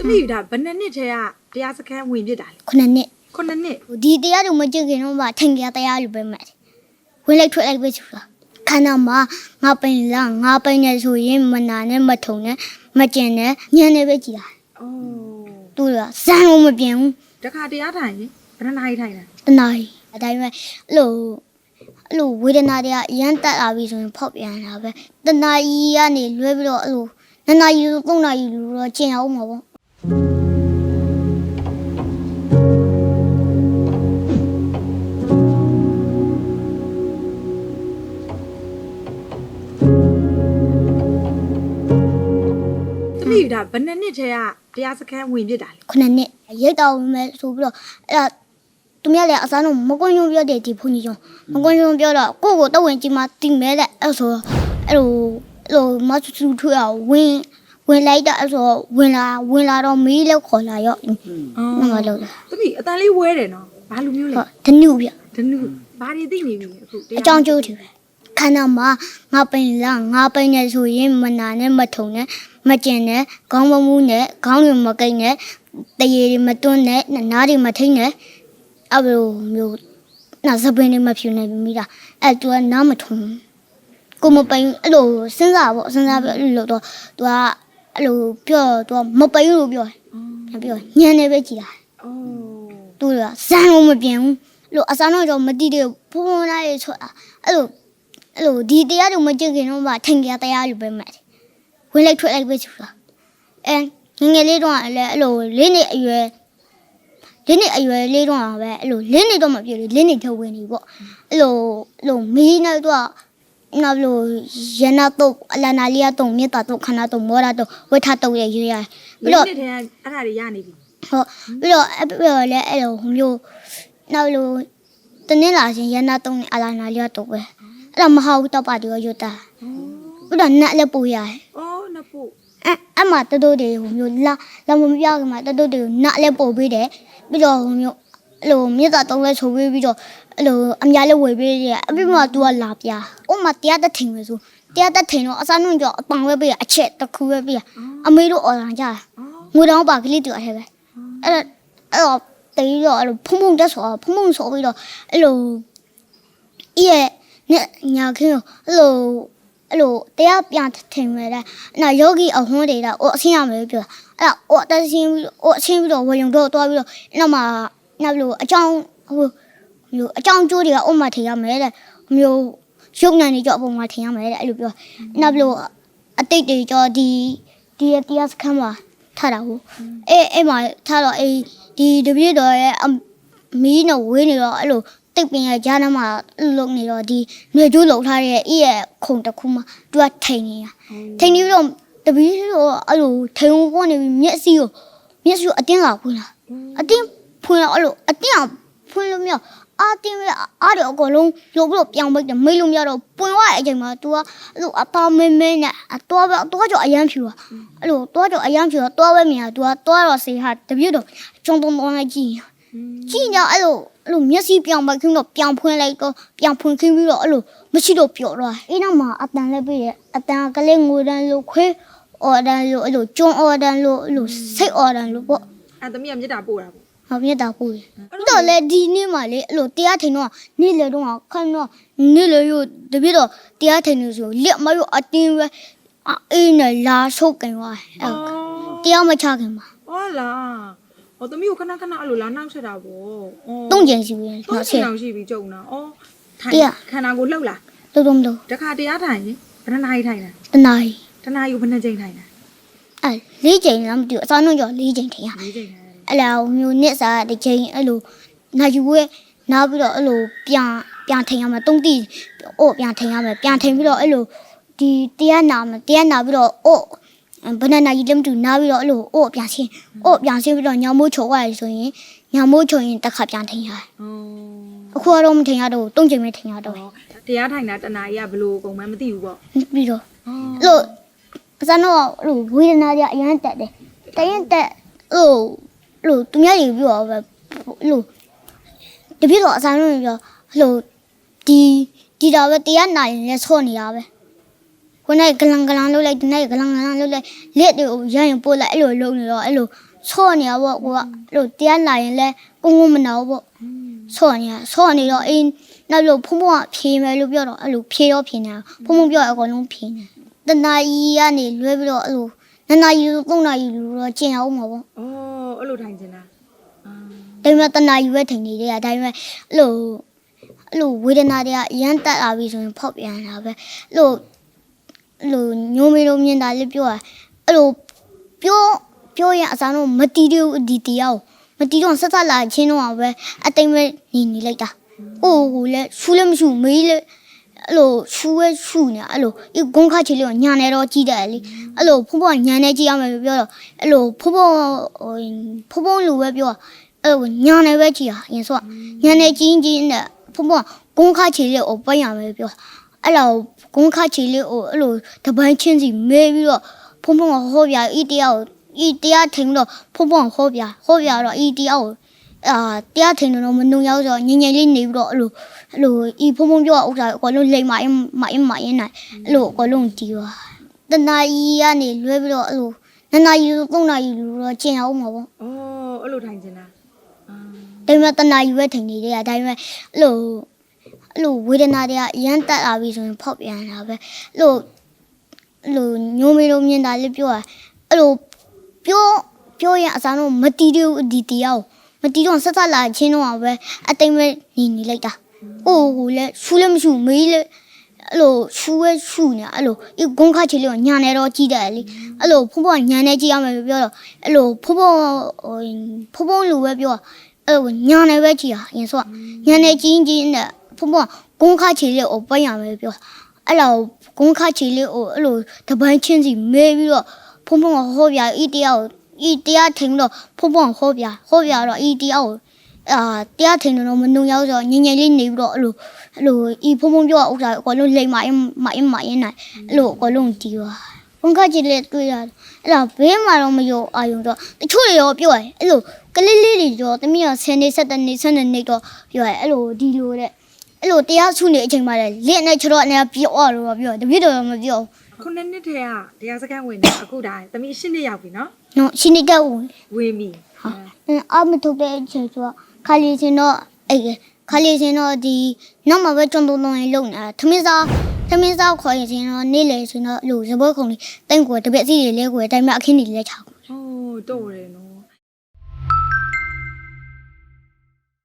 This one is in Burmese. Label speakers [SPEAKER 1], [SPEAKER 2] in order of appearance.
[SPEAKER 1] သမီးဒါဘယ်နှစ်နှစ်ထဲကတရားစခန်းဝင်ပြစ်တာလဲ
[SPEAKER 2] ခုနှစ်နှစ်
[SPEAKER 1] ခုနှစ်နှစ်
[SPEAKER 2] ဒီတရားတို့မကြည့်ခင်တော့မှထင်ကြတရားလိုပဲမဲ့ဝင်လိုက်ထွက်လိုက်ပဲဆိုတာခန္ဓာမှာငါပိန်လားငါပိန်နေဆိုရင်မနာနဲ့မထုံနဲ့မကျင်နဲ့ညံနေပဲကြည်တာ
[SPEAKER 1] အိုး
[SPEAKER 2] သူကဇန်လို့မပြင်ဘူး
[SPEAKER 1] တခါတရားထိုင်ရင်ဘယ်နှစ်နာရီထိုင်လဲ
[SPEAKER 2] တနာရီအတိုင်းပဲအဲ့လိုအဲ့လိုဝေဒနာတွေကအရန်တက်လာပြီဆိုရင်ဖောက်ပြန်တာပဲတနာရီကနေလွဲပြီးတော့အဲ့လိုနှစ်နာရီသုံးနာရီလိုတော့ကျင်အောင်မှာပေါ့
[SPEAKER 1] သမီးဒါဘယ်နှစ်နှစ်ထဲကတရားစခန်းဝင်ပြစ်တာလဲ
[SPEAKER 2] ခုနှစ်နှစ်ရိတ်တော်ဝင်မဲ့ဆိုပြီးတော့အဲ့ဒါသူများလည်းအစားတော့မကွန်းညွန့်ပြောတယ်ဒီဖုန်ကြီးကျော်မကွန်းညွန့်ပြောတော့ကိုယ့်ကိုတော့ဝင်ကြည့်မှတင်မဲတဲ့အဲ့ဆိုတော့အဲ့လိုအဲ့လိုမဆူဆူထွေးအောင်ဝင်ဝင်လိုက်တော့အဲ့ဆိုတော့ဝင်လာဝင်လာတော့မေးလောက်ခေါ်လာရော့
[SPEAKER 1] အော်
[SPEAKER 2] မမလို့လား
[SPEAKER 1] သမီးအတန်လေးဝဲတယ်နော်ဘာလူမျိုးလဲ
[SPEAKER 2] ဟုတ်ဓနုပြ
[SPEAKER 1] ဒနုဘာတွေသိနေပြီလဲအခုတရား
[SPEAKER 2] အကြောင်းကျိုးတယ်ပဲ ခန္ဓာမှာငါပိန်လားငါပိန်နေဆိုရင်မနာနဲ့မထုံနဲ့မကျင်နဲ့ခေါင်းမမူးနဲ့ခေါင်းတွေမကိတ်နဲ့တရေတွေမတွန်းနဲ့နားတွေမထိန်နဲ့အဲ့လိုမျိုးနာစပင်းတွေမဖြူနေမိတာအဲ့သူကနားမထုံကိုမပိန်အဲ့လိုစဉ်းစားပေါ့စဉ်းစားပြီးအဲ့လိုတော့သူကအဲ့လိုပြောသူကမပိန်လို့ပြောတယ်ပြောညံနေပဲကြည်တာ
[SPEAKER 1] အော်
[SPEAKER 2] သူကဇန်လို့မပြင်ဘူးအဲ့လိုအစားတော့တော့မတိတဲ့ဖုန်းဖုန်းလိုက်ချွတ်တာအဲ့လို အဲ့လိုဒီတရားတို့မကြည့်ခင်တော့မှထင်ကြတရားလိုပဲမဲ့တယ်ဝင်လိုက်ထွက်လိုက်ပဲချူတာအဲငယ်ငယ်လေးတော့လည်းအဲ့လိုလေးနေအရွယ်လေးနေအရွယ်လေးတော့ပဲအဲ့လိုလေးနေတော့မပြည့်လေလေးနေထုတ်ဝင်နေပေါ့အဲ့လိုအဲ့လိုမီးနေတော့နောက်လို့ရနာတော့အလနာလီယာတော့မြေတာတော့ခနာတော့မောရာတော့ဝက်ထတော့ရရွရပြီးတော့
[SPEAKER 1] နှစ်ထဲကအဲ့ဒါတွေရနေပြီ
[SPEAKER 2] ဟုတ်ပြီးတော့အဲ့ပြီးတော့လည်းအဲ့လိုဟိုမျိုးနောက်လိုတနင်္လာရှင်ရန်နာတုံးနဲ့အလာနာလျော့တော့ပဲ အဲ့ဒါမဟာဘူးတော့ပါတော့ရွတ်တာပြီးတော့နတ်လည်းပူရတယ်
[SPEAKER 1] အော်နဖို့
[SPEAKER 2] အဲ့အမှတတိုးတွေဟိုမျိုးလာလာမပြောခင်မှာတတိုးတွေကိုနတ်လည်းပို့ပေးတယ်ပြီးတော့ဟိုမျိုးအဲ့လိုမြေသားတုံးလည်းဆိုပေးပြီးတော့အဲ့လိုအများလည်းဝေပေးတယ်အပြီးမှ तू ကလာပြဥမာတရားတထင်ပဲဆိုတရားတထင်တော့အစားနှုံကြောအပံပဲပေးအချက်တစ်ခုပဲပေးအမေတို့အော်လာကြတာ
[SPEAKER 1] အော်
[SPEAKER 2] ငွေတောင်ပါကလေးတူအထဲပဲအဲ့ဒါအဲ့တော့တေးတော့အဲ့လိုဖုံဖုံတက်ဆိုဖုံဖုံဆိုပြီးတော့အဲ့လိုအေးရဲ့ နဲ့ညာခင်းအဲ့လိုအဲ့လိုတရားပြန်ထင်မဲ့တဲ့အဲ့ဒါယောဂီအဟွန်းတွေတော့အိုအဆင်းရမယ်ပြောအဲ့ဒါအိုအတဆင်းပြီးအိုအဆင်းပြီးတော့ဝေယုံတော့တွားပြီးတော့နောက်မှနောက်လို့အကြောင်းဟိုမျိုးအကြောင်းကျိုးတွေကအိုမှထင်ရမယ်တဲ့မျိုးရုပ်နာနေကြအပေါ်မှာထင်ရမယ်တဲ့အဲ့လိုပြောနောက်လို့အတိတ်တွေကြောဒီဒီတရားစခန်းမှာထားတာကိုအဲအဲ့မှာထားတော့အေးဒီတပြည့်တော်ရဲ့အမီးနဲ့ဝေးနေတော့အဲ့လို တိတ်ပင်ရဲ့ကြားထဲမှာလုံနေတော့ဒီနေကျိုးလုံထားတဲ့အေးရဲ့ခုံတစ်ခုမှသူကထိန်နေတာထိန်နေပြီးတော့တပီးတော့အဲ့လိုထိန်ဝင်နေပြီးမျက်စိကိုမျက်စိကိုအတင်းကဖွင့်လာအတင်းဖွင့်လာအဲ့လိုအတင်းကဖွင့်လို့မရအာတင်းရအားတော့အကုန်လုံးလိုပြီးတော့ပြောင်းပိတ်တယ်မိတ်လို့မရတော့ပွင့်သွားတဲ့အချိန်မှာ तू ကအဲ့လိုအသားမင်းမင်းနဲ့အတော့ပဲတော့ကြောအရန်ဖြူอ่ะ အဲ့လိုတော့တော့အယံဖြူတော့တော့ပဲမြင်တာ तू ကတော့တော့စေဟာတပြည့်တော့ကျုံတုံတုံလိုက်ကြည့် ကြည့်တော့အဲ့လိုအဲ့လိုမျက်စိပြောင်ပခင်းတော့ပြောင်ဖွင့်လိုက်တော့ပြောင်ဖွင့်ခင်းပြီးတော့အဲ့လိုမရှိတော့ပျော်တော့အဲ့နောက်မှာအတန်လည်းပြည့်ရဲ့အတန်ကလေးငိုတန်းလို့ခွေးအော်တန်းလို့အဲ့လိုကျွန်းအော်တန်းလို့အဲ့လိုစိတ်အော်တန်းလို့ပေါ့
[SPEAKER 1] အဲ့သမီးကမြစ်တာပို့တာပေါ့
[SPEAKER 2] ဟောမြတ်တာပူတယ်ပြီးတော့လေဒီနေ့မှလေအဲ့လိုတရားထိုင်တော့နေ့လေတော့ခန်းတော့နေ့လေရတပြည့်တော့တရားထိုင်နေဆိုလက်မရအတင်းပဲအေးနဲ့လာဆုပ်ကန်သွားအဲ့တရားမချခင်ပါ
[SPEAKER 1] ဟုတ်လား ဟောသမီးကိုခဏခဏအဲ့လိုလာနောက်ဆက်တာပေါ့အော်
[SPEAKER 2] တုံးကျင်စီပြီး
[SPEAKER 1] သုံး
[SPEAKER 2] တော့
[SPEAKER 1] ချ
[SPEAKER 2] ဆ
[SPEAKER 1] င်
[SPEAKER 2] က်
[SPEAKER 1] အောင်ရှိပြီကြုံတာအော်ထိုင်
[SPEAKER 2] တရား
[SPEAKER 1] ခန္ဓာကိုလှုပ်လာ
[SPEAKER 2] လုံးလုံးလုံး
[SPEAKER 1] တခါတရားထိုင်ရင်ဘယ်နှစ်နာရီထိုင်လဲ
[SPEAKER 2] တနာရီ
[SPEAKER 1] တနာရီကိုဘယ်နှစ်ချိန်ထိုင်လဲ
[SPEAKER 2] အဲလေးချိန်လားမသိဘူးအစားနှုံးကျော်လေးချိန်ထင်ရ
[SPEAKER 1] ၄ချိန်ထိုင်တယ်
[SPEAKER 2] အဲ့လိုမျိုးနစ်စားတစ်ချိန်အဲ့လိုနိုင်ယူဝဲနောက်ပြီးတော့အဲ့လိုပြန်ပြန်ထင်ရမယ်တုံးတိအို့ပြန်ထင်ရမယ်ပြန်ထင်ပြီးတော့အဲ့လိုဒီတရားနာမယ်တရားနာပြီးတော့အို့ ဘယ်နှစ်နာရီလဲမသိဘူးနားပြီးတော့အဲ့လိုအို့ပြန်ရှင်းအို့ပြန်ရှင်းပြီးတော့ညောင်မိုးချုံရတယ်ဆိုရင်ညောင်မိုးချုံရင်တစ်ခါပြန်ထင်ရတယ်
[SPEAKER 1] အော်
[SPEAKER 2] အခုကတော့မထင်ရတော့ဘူးတုံးချိန်ပဲထင်ရတော့တယ်
[SPEAKER 1] တရားထိုင်တာတနာရီကဘယ်လိုကုန်မှန်းမသိဘူးပေါ့
[SPEAKER 2] ပြီးတော့
[SPEAKER 1] အော်
[SPEAKER 2] အဲ့လိုပစံတော့အဲ့လိုဝေဒနာတွေအရင်တက်တယ်တရင်တက်အဲ့လိုအဲ့လိုသူများတွေပြောပဲအဲ့လိုတပြည့်တော့အစမ်းလို့ပြောအဲ့လိုဒီဒီတော့ပဲတရားနာရင်လည်းဆော့နေတာပဲ ခုနကဂလန်ဂလန်လုပ်လိုက်ဒီနေ့ဂလန်ဂလန်လုပ်လိုက်လက်တွေကိုရရင်ပို့လိုက်အဲ့လိုလုပ်နေတော့အဲ့လိုဆော့နေရပေါ့ကိုကအဲ့လိုတရားလာရင်လဲကုန်းကုန်းမနာဘူးပေါ့ဆော့နေရဆော့နေတော့အင်းနောက်လို့ဖုံဖုံကဖြေမယ်လို့ပြောတော့အဲ့လိုဖြေတော့ဖြေနေတာဖုံဖုံပြောအကုန်လုံးဖြေနေတနာကြီးကနေလွဲပြီးတော့အဲ့လိုနှစ်နာရီသုံးနာရီလို့တော့ကျင်အောင်မှာပေါ့
[SPEAKER 1] အော်အဲ့လိုထိုင်နေတာအာ
[SPEAKER 2] ဒါပေမဲ့တနာယူပဲထိုင်နေတယ်ကဒါပေမဲ့အဲ့လိုအဲ့လိုဝေဒနာတွေကအရန်တက်လာပြီဆိုရင်ဖောက်ပြန်တာပဲအဲ့လို အဲ့လိုညိုမေလိုမြင်တာလေးပြောရအဲ့လိုပြောပြောရင်အစားတော့မတီးသေးဘူးဒီတရားကိုမတီးတော့ဆက်ဆက်လာချင်းတော့ပဲအတိမ်ပဲနေနေလိုက်တာဟိုကိုလည်းရှူးလည်းမရှူးမေးလည်းအဲ့လိုရှူးဝဲရှူးနေအဲ့လိုဒီဂုံခါချီလေးကိုညာနေတော့ကြည့်တယ်လေအဲ့လိုဖုံဖုံညာနေကြည့်ရမယ်ပြောတော့အဲ့လိုဖုံဖုံဟိုဖုံဖုံလိုပဲပြောအဲ့လိုညာနေပဲကြည်ဟာအရင်ဆိုကညာနေကြီးကြီးနဲ့ဖုံဖုံဂုံးခါချီလေးကိုပိတ်ရမယ်ပြော အဲ့လိုဂုံးခါချီလေးကိုအဲ့လိုတပိုင်းချင်းစီမဲပြီးတော့ဖုံဖုံကဟောပြဤတရားကိုဤတရားထင်တော့ဖုံဖုံကဟောပြဟောပြတော့ဤတရားကိုအာတရားထင်တော့မနှုံရောက်ဆိုငငယ်လေးနေပြီးတော့အဲ့လိုအဲ့လိုဤဖုံဖုံပြောဥစ္စာအကုန်လုံးလိမ့်မအင်းမအင်းမအင်းနိုင်အဲ့လိုအကုန်လုံးတီးပါတနာကြီးကနေလွဲပြီးတော့အဲ့လိုနှစ်နာရီသုံးနာရီလို့တော့ကျင်အောင်မှာပေါ့
[SPEAKER 1] အော်အဲ့လိုထိုင်နေတာအာ
[SPEAKER 2] ဒါပေမဲ့တနာယူပဲထိုင်နေတယ်ကဒါပေမဲ့အဲ့လို အဲ့လိုဝေဒနာတွေကအရန်တက်လာပြီဆိုရင်ဖောက်ပြန်တာပဲအဲ့လိုအဲ့လိုညိုမေလိုမြင်တာလေးပြောရအဲ့လိုပြောပြောရင်အစားတော့မတီးသေးဘူးဒီတရားကိုမတီးတော့ဆက်ဆက်လာချင်းတော့ပဲအတိမ်ပဲနေနေလိုက်တာဟိုကိုလည်းရှူးလည်းမရှူးမေးလည်းအဲ့လိုရှူးဝဲရှူးနေအဲ့လိုဒီဂုံခါချီလေးကိုညာနေတော့ကြည့်တယ်လေအဲ့လိုဖုံဖုံညာနေကြည့်ရမယ်ပြောတော့အဲ့လိုဖုံဖုံဟိုဖုံဖုံလိုပဲပြောအဲ့လိုညာနေပဲကြည်ဟာအရင်ဆိုကညာနေကြီးကြီးနဲ့ ဖုံဖုံဂုံးခါချီလေးကိုပိတ်ရမယ်ပြောအဲ့လိုဂုံးခါချီလေးကိုအဲ့လိုတပိုင်းချင်းစီမဲပြီးတော့ဖုံဖုံကဟောပြဤတရားကိုဤတရားထင်တော့ဖုံဖုံကဟောပြဟောပြတော့ဤတရားကိုအာတရားထင်တော့မနှုံရောက်ဆိုငငယ်လေးနေပြီးတော့အဲ့လိုအဲ့လိုဤဖုံဖုံပြောဥစ္စာအကုန်လုံးလိမ့်မအင်းမအင်းမအင်းနိုင်အဲ့လိုအကုန်လုံးတီးပါဘုံခါချီလေးတွေ့ရတယ်အဲ့တော့ဘေးမှာတော့မရောအာယုံတော့တချို့တွေရောပြောရတယ်အဲ့လိုကလေးလေးတွေတော့တမီးက10နေ7နေ7နေတော့ပြောရဲအဲ့လိုဒီလိုတဲ့ အဲ့လိုတရားစုနေအချိန်မှလည်းလင့်နဲ့ချတော့အနေပြောရတော့ပြောတပည့်တော်မပြော
[SPEAKER 1] ခုနှစ်နှစ်တည်းကတရားစခန်းဝင်နေအခုဒါသမီးရှင်းနှစ်ရောက်ပြီနော်
[SPEAKER 2] နော်ရှင်နေတော့ဝင်
[SPEAKER 1] ဝင်ပြီ
[SPEAKER 2] ဟာအာမထုတ်တဲ့အချိန်ဆိုတော့ခါလီစင်တော့အဲ့ခါလီစင်တော့ဒီနောက်မှာပဲကျွန်းတုံးတုံးလေးလုံနေတာသမင်းစားသမင်းစားခေါ်ရင်စင်တော့နေလေစင်တော့လို့ဇပွဲခုံလေးတင့်ကိုတပည့်စီတွေလဲကိုတိုင်းမှာအခင်းတွေလဲချောက်
[SPEAKER 1] ဟိုးတော့တယ်နော်